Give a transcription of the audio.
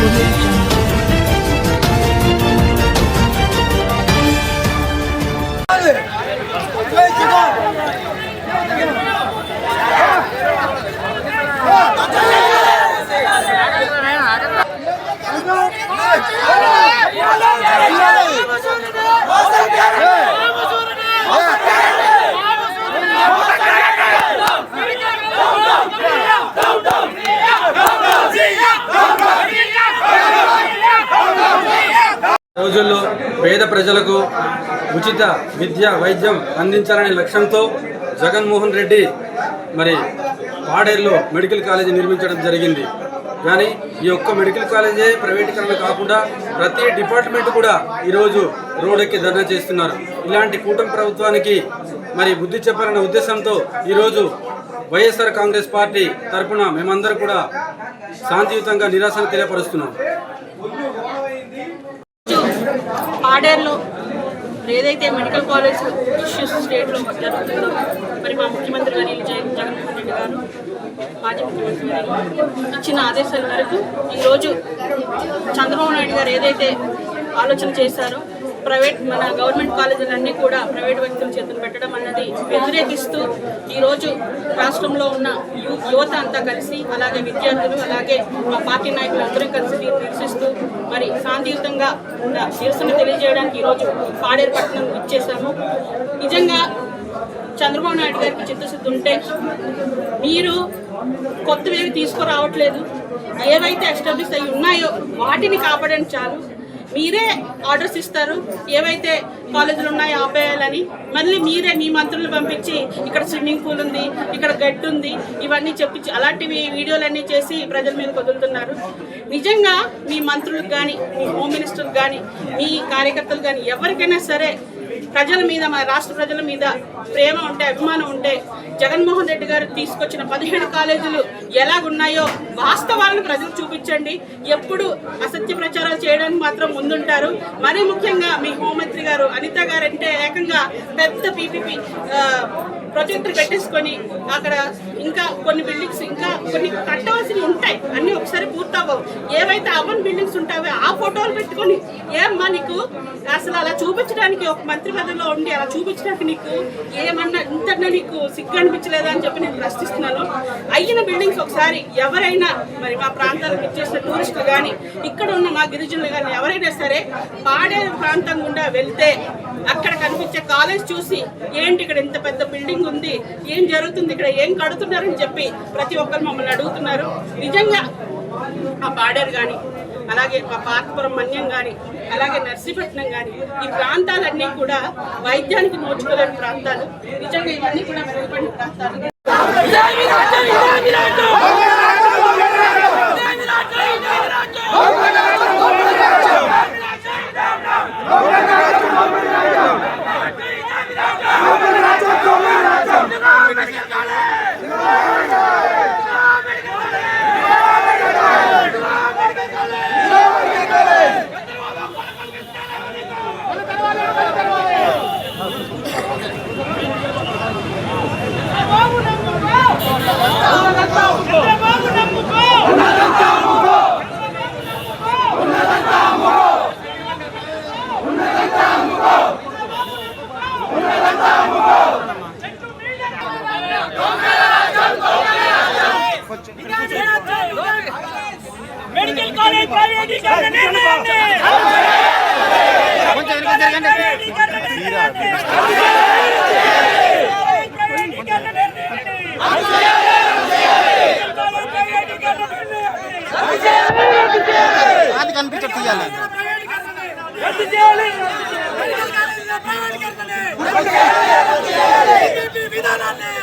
¡Vamos! రోజుల్లో పేద ప్రజలకు ఉచిత విద్య వైద్యం అందించాలనే లక్ష్యంతో జగన్మోహన్ రెడ్డి మరి పాడేరులో మెడికల్ కాలేజీ నిర్మించడం జరిగింది. కానీ ఈ ఒక్క మెడికల్ కాలేజే ప్రైవేటీకరణ కాకుండా ప్రతి డిపార్ట్మెంట్ కూడా ఈరోజు రోడ్డెక్కి ధర్నా చేస్తున్నారు. ఇలాంటి కూటమి ప్రభుత్వానికి మరి బుద్ధి చెప్పాలనే ఉద్దేశంతో ఈరోజు వైఎస్ఆర్ కాంగ్రెస్ పార్టీ తరపున మేమందరం కూడా శాంతియుతంగా నిరాశను తెలియపరుస్తున్నాం. పాడేరులో ఏదైతే మెడికల్ కాలేజ్ ఇష్యూస్ స్టేట్లో జరుగుతుందో మరి మా ముఖ్యమంత్రి గారు జగన్మోహన్ రెడ్డి గారు మాజీ ముఖ్యమంత్రి గారు ఇచ్చిన ఆదేశాల మేరకు ఈరోజు చంద్రబాబు నాయుడు గారు ఏదైతే ఆలోచన చేశారో ప్రైవేట్ మన గవర్నమెంట్ కాలేజీలన్నీ కూడా ప్రైవేట్ వ్యక్తుల చేతులు పెట్టడం అన్నది వ్యతిరేకిస్తూ ఈరోజు రాష్ట్రంలో ఉన్న యు- యువత అంతా కలిసి అలాగే విద్యార్థులు అలాగే మా పార్టీ నాయకులు అందరం కలిసి నిరసిస్తూ మరి శాంతియుతంగా ఉన్న నిరసన తెలియజేయడానికి ఈరోజు పాడేరు పట్టణం ఇచ్చేసాము నిజంగా చంద్రబాబు నాయుడు గారికి చిత్తశుద్ధి ఉంటే మీరు కొత్తవేవి తీసుకురావట్లేదు. ఏవైతే ఎస్టాబ్లిష్ అయి ఉన్నాయో వాటిని కాపాడండి చాలు. మీరే ఆర్డర్స్ ఇస్తారు. ఏవైతే కాలేజీలు ఉన్నాయో ఆపేయాలని మళ్ళీ మీరే మీ మంత్రులు పంపించి ఇక్కడ స్విమ్మింగ్ పూల్ ఉంది ఇక్కడ గడ్డి ఉంది ఇవన్నీ చెప్పించి అలాంటివి వీడియోలన్నీ చేసి ప్రజల మీద వదులుతున్నారు నిజంగా మీ మంత్రులకు కానీ మీ హోమ్ మినిస్టర్కి కానీ మీ కార్యకర్తలు కానీ ఎవరికైనా సరే ప్రజల మీద మన రాష్ట్ర ప్రజల మీద ప్రేమ ఉంటే అభిమానం ఉంటే జగన్మోహన్ రెడ్డి గారు తీసుకొచ్చిన పదిహేను కాలేజీలు ఎలాగున్నాయో వాస్తవాలను ప్రజలకు చూపించండి. ఎప్పుడు అసత్య ప్రచారాలు చేయడానికి మాత్రం ముందుంటారు. మరీ ముఖ్యంగా మీ హోంమంత్రి గారు అనిత గారు అంటే ఏకంగా పెద్ద పీపీపీ ప్రొజెక్టర్ పెట్టేసుకొని అక్కడ ఇంకా కొన్ని బిల్డింగ్స్ ఇంకా కొన్ని కట్టవలసినవి ఉంటాయి. అన్నీ ఒకసారి పూర్తవ్వవు. ఏవైతే అవన్ బిల్డింగ్స్ ఉంటాయో ఆ ఫోటోలు పెట్టుకొని ఏమ్మా నీకు? అసలు అలా చూపించడానికి ఒక మంత్రి పదవిలో ఉండి అలా చూపించడానికి నీకు ఏమన్నా ఇంతన్నా నీకు సిగ్గు అనిపించలేదా అని చెప్పి నేను ప్రశ్నిస్తున్నాను. అయిన బిల్డింగ్స్ ఒకసారి ఎవరైనా మరి మా ప్రాంతాలకు ఇచ్చేసిన టూరిస్టులు కానీ ఇక్కడ ఉన్న మా గిరిజనులు కానీ ఎవరైనా సరే పాడే ప్రాంతం గుండా వెళ్తే అక్కడ కనిపించే కాలేజ్ చూసి ఏంటి ఇక్కడ ఇంత పెద్ద బిల్డింగ్ ఉంది? ఏం జరుగుతుంది ఇక్కడ? ఏం కడుతున్నారని చెప్పి ప్రతి ఒక్కరు మమ్మల్ని అడుగుతున్నారు. నిజంగా ఆ పాడేరు కానీ అలాగే మా పార్కపురం మన్యం కానీ అలాగే నర్సీపట్నం కానీ ఈ ప్రాంతాలన్నీ కూడా వైద్యానికి నోచుకోలేని ప్రాంతాలు. నిజంగా ఇవన్నీ కూడా మెరుగుపడిన ప్రాంతాలు మెడికల్ కాలేజ్ ప్రైవేటీకరణ నిర్ణయాన్ని ప్రైవేటీకరణ నిర్ణయాన్ని ప్రైవేటీకరణ నిర్ణయాన్ని మెడికల్ కాలేజ్ ప్రైవేటీకరణ నిర్ణయాన్ని అది కనిపించట్టు తీయాలి విధానాన్ని